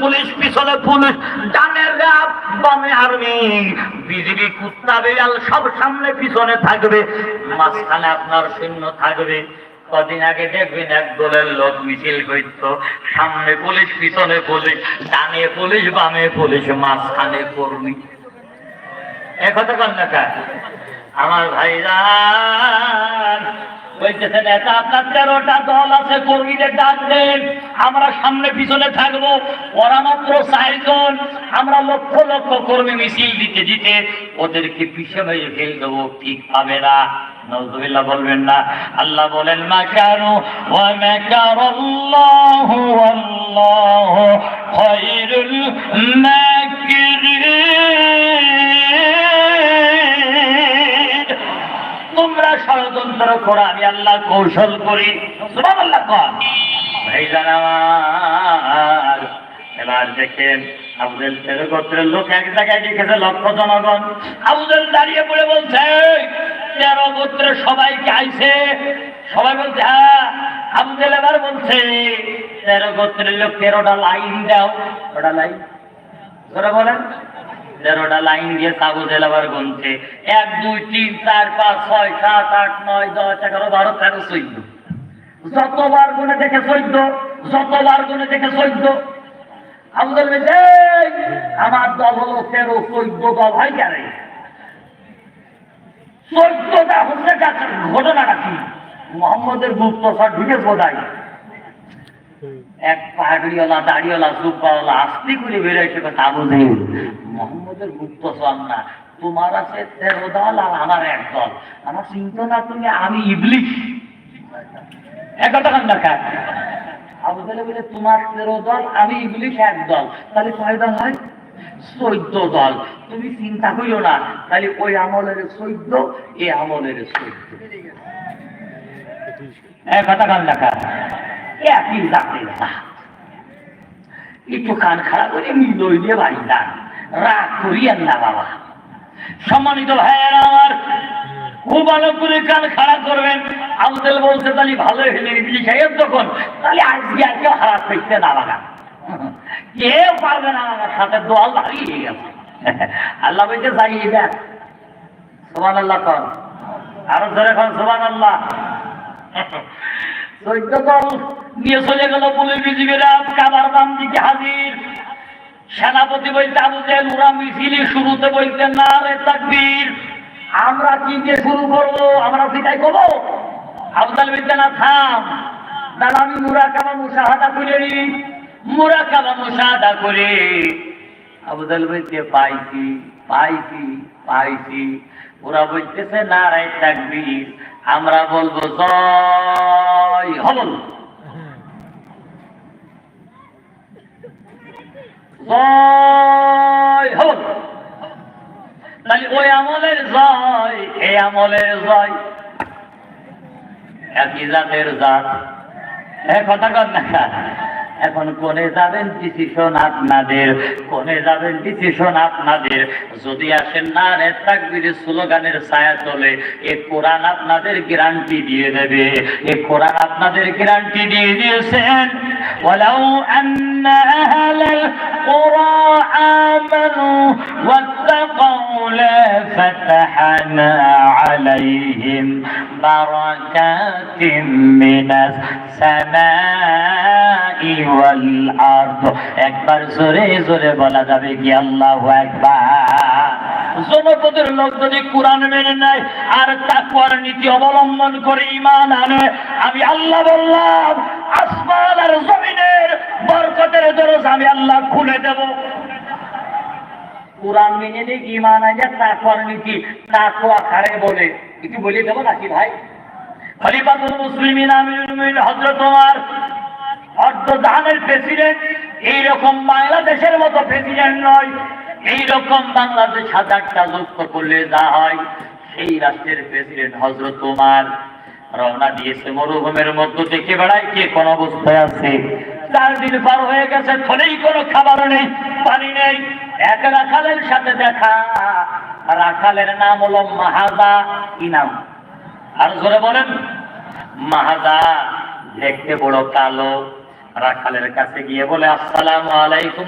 Police, পিছনে police, ডানে RAB, বামে আর্মি। বিজিবি কুত্তা বিড়াল সব সামনে পিছনে থাকবে, মাঝখানে আপনার সৈন্য থাকবে। কদিন আগে দেখবেন এক দলের লোক মিছিল করত। সামনে পুলিশ, পিছনে পুলিশ, ডানে পুলিশ, বামে পুলিশ, মাঝখানে কর্মী। এ কথা কন না আমার ভাইরান বলতেছেন এটা আপনার তেরোটা দল আছে, কর্মীদের ডাক আমরা সামনে পিছনে থাকব। ওরা মাত্র চারজন। আমরা লক্ষ লক্ষ কর্মী মিছিল দিতে দিতে ওদেরকে মেরে ফেল দেবো। ঠিক পাবে না। বলবেন না। আল্লাহ বলেন মাকারু ওয়া মাকারাল্লাহু ওয়াল্লাহু খায়রুল মাকিরিন। ষড়যন্ত্র করো আমি আল্লাহ কৌশল করি। এবার দেখেন আবুদের তেরো গোত্রের লোক এক জায়গায় দেখেছে লক্ষ জনগণ। আবুদের দাঁড়িয়ে পড়ে বলছে তেরো গোত্রের সবাইকে আইছে। সবাই বলছে হ্যাঁ। আবুদের এবার বলছে, তেরো গোত্রের লোক তেরোটা লাইন দাও। ওটা লাইন? ওরা বলেন। তেরোটা লাইন দিয়ে সাবু আবার গুনছে এক, দুই, তিন, চার, পাঁচ, ছয়, সাত, আট, নয়, দশ, এগারো, বারো, তেরো, চোদ্দ। যতবার গুনে দেখে চোদ্দ, যতবার গুনে দেখে চোদ্দ। আবুদুল আমার দল তেরো, চোদ্দ দল হয় কেন চোদ্দটা হচ্ছে ঘটনাটা কি? মোহাম্মদের গুপ্তচর ঢুকে বোঝায় এক পাহাড়িওয়ালা, দাড়িওয়ালা সুপাওয়ালা আস্তি করে বেরোয় কথা বুঝে মোহাম্মদের গুপ্ত না তোমার আছে তেরো দল আর আমার এক দল। আমার চিন্তা না তুমি আমি ইবলিশ। এক কথা দেখা আবু তাহলে বলে, তোমার তেরো দল, আমি ইবলিশ এক দল। তাহলে কয় দল হয়? চোদ্দ দল। তুমি চিন্তা করিও না, তাহলে ওই আমলের চোদ্দ এ আমলের চোদ্দ। এক কথা কান একই জাতের জাত একটু কান খারাপ করে মিলই দিয়ে বাড়ি যান রাগ করিয়েন না বাবা। সম্মানিত ভাইয়েরা আমার খুব ভালো করে কান খারাপ করবেন। আবুদেল বলছে, তাহলে ভালো হলে ইডলি তখন। তাহলে আজকে আর কেউ হারাপ করতে না লাগান কেউ পারবে না আমার সাথে দোয়াল দাঁড়িয়ে গেছে। আল্লাহ বলতে যাই দেখ। সোমান আল্লাহ কর। আরও ধরে কর সোমান আল্লাহ নিয়ে চলে গেল পুলিশ বিজিবিরা কাবার বাম দিকে হাজির। সেনাপতি বলতে জেল, ওরা মিছিলে শুরুতে বলতে না রে তাকবীর, আমরা কি দিয়ে শুরু করব? আমরা তাই করব? আবদাল বলতে, না, থাম। দাদা আমি মুরা কাবা মুসাহাদা করে নি মুরা কাবা মুসাহাদা করে আবুদাল বলতে, পাইছি পাইছি পাইছি। ওরা বলতেছে নারায় তাকবীর, আমরা বলব, জয়। হবল জয় হবল তাহলে ওই আমলের জয় এই আমলের জয় একই জাতের জাত। এ কথা কর না। এখন কোনে যাবেন ডিসিশন আপনাদের কোনে যাবেন ডিসিশন আপনাদের যদি আসেন না রে তাকবীরের স্লোগানের ছায়া চলে এ কোরআন আপনাদের গ্যারান্টি দিয়ে দেবে এ কোরআন আপনাদের গ্যারান্টি দিয়ে দিয়েছেন ولو أن أهل القرى آمنوا واتقوا لفتحنا عليهم بركات من السماء والأرض একবার জোরে জোরে বলা যাবে কি আল্লাহু আকবার জনপদের লোক যদি কোরআন মেনে নেয় আর তাকওয়ার নীতি অবলম্বন করে ঈমান আনে আমি আল্লাহ বললাম আসমান আর জমিনের বরকতের দরজা আমি আল্লাহ খুলে দেব কোরআন মেনে নিয়ে ঈমান আনে তাকওয়ার নীতি তাকওয়া কারে বলে কিছু বলে দেবো নাকি ভাই খলিফাতুল মুসলিমিন আমিরুল মুমিনিন হযরত ওমর অর্ধ জাহানের প্রেসিডেন্ট এইরকম বাংলাদেশের মতো প্রেসিডেন্ট নয়। এইরকম বাংলাদেশ হাজারটা যুক্ত করলে যা হয়, সেই রাষ্ট্রের প্রেসিডেন্ট হজরত তোমার রওনা দিয়েছে মরুভূমির মধ্য থেকে। বেড়ায় কে? কোন অবস্থায় আছে? চার দিন পার হয়ে গেছে ফলেই কোনো খাবার নেই, পানি নেই। এক রাখালের সাথে দেখা। রাখালের নাম হলো মাহাজা কি নাম আর জোরে বলেন মাহাদা দেখতে বড় কালো। রাখালের কাছে গিয়ে বলে আসসালাম আলাইকুম।